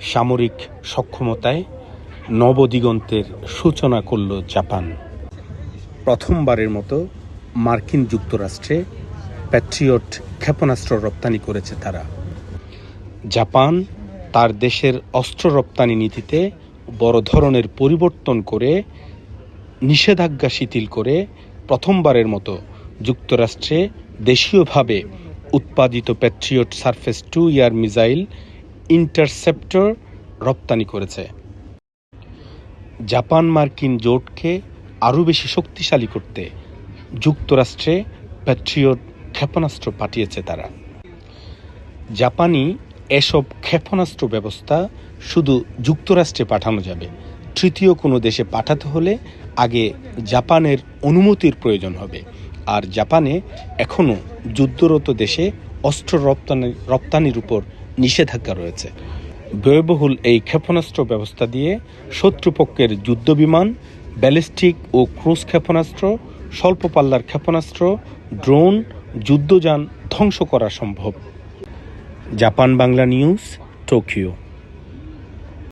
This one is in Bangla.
সামরিক সক্ষমতায় নবদিগন্তের সূচনা করল জাপান। প্রথমবারের মতো মার্কিন যুক্তরাষ্ট্রে প্যাট্রিয়ট ক্ষেপণাস্ত্র রপ্তানি করেছে তারা। জাপান তার দেশের অস্ত্র রপ্তানি নীতিতে বড় ধরনের পরিবর্তন করে নিষেধাজ্ঞা শিথিল করে প্রথমবারের মতো যুক্তরাষ্ট্রে দেশীয়ভাবে উৎপাদিত patriot surface to air missile interceptor রপ্তানি করেছে। জাপান মার্কিন জোটকে আরও বেশি শক্তিশালী করতে যুক্তরাষ্ট্রে প্যাট্রিয়ট ক্ষেপণাস্ত্র পাঠিয়েছে তারা। জাপানি এসব ক্ষেপণাস্ত্র ব্যবস্থা শুধু যুক্তরাষ্ট্রে পাঠানো যাবে, তৃতীয় কোনো দেশে পাঠাতে হলে আগে জাপানের অনুমতির প্রয়োজন হবে। আর জাপানে এখনও যুদ্ধরত দেশে অস্ত্র রপ্তানি রপ্তানির উপর নিষেধাজ্ঞা রয়েছে। ব্যয়বহুল এই ক্ষেপণাস্ত্র ব্যবস্থা দিয়ে শত্রুপক্ষের যুদ্ধবিমান, ব্যালিস্টিক ও ক্রুজ ক্ষেপণাস্ত্র, স্বল্প পাল্লার ক্ষেপণাস্ত্র, ড্রোন, যুদ্ধযান ধ্বংস করা সম্ভব। Japan Bangla news, Tokyo.